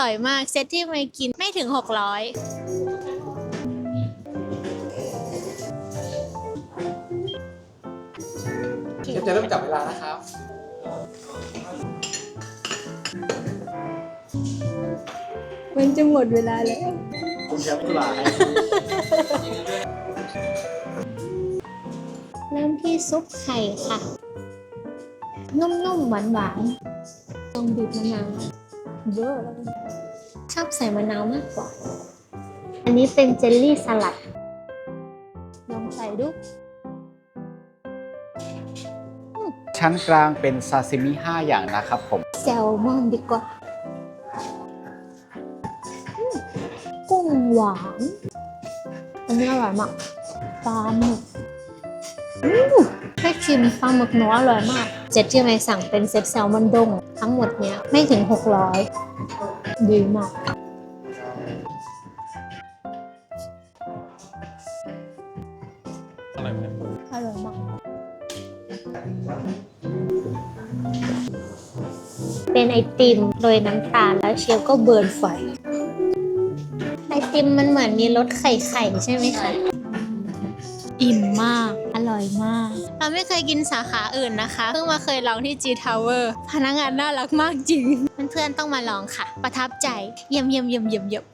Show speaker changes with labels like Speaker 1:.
Speaker 1: ร่อยมาก เซตที่ไม่กินไม่ถึง 600
Speaker 2: เชฟจะเริ่มจับเวลานะครับ
Speaker 3: มันจะหมดเวลาแล้ว
Speaker 2: คุณเชฟเวลาให้
Speaker 1: เริ่มที่ซุปไข่ค่ะ นุ่มๆ หวานๆต้องบีบมะนาว เยอะแล้วชอบใส่มะนาวมากกว่า อันนี้เป็นเจลลี่สลัด ลองใส่ดู
Speaker 4: ชั้นกลางเป็นซาซิมิ5อย่างนะครับผม
Speaker 1: แซลมอนดีกว่าอืมกุ้งหวาน อันนี้อร่อยมากปลาหมึกอืม ให้ชิมปลาหมึกนื้ออร่อยมาก เจ็ดที่ไม่สั่งเป็นเซตแซลมอนดงทั้งหมดเนี้ยไม่ถึง 600 ดีมาก
Speaker 2: อร่อยไหม
Speaker 1: อร่อยมาก เป็นไอติมโรยน้ำตาลแล้วเชฟก็เบิร์นไฟไอติมมันเหมือนมีรสไข่ไข่ใช่ไหมคะ อิ่มมาก ร่อยมาก เราไม่เคยกินสาขาอื่นนะคะ เพิ่งมาเคยลองที่ G Tower พนักงานน่ารักมากจริง เพื่อนๆต้องมาลองค่ะ ประทับใจ เยี่ยมเยี่ยมเยี่ยมเยี่ยมเยี่ยม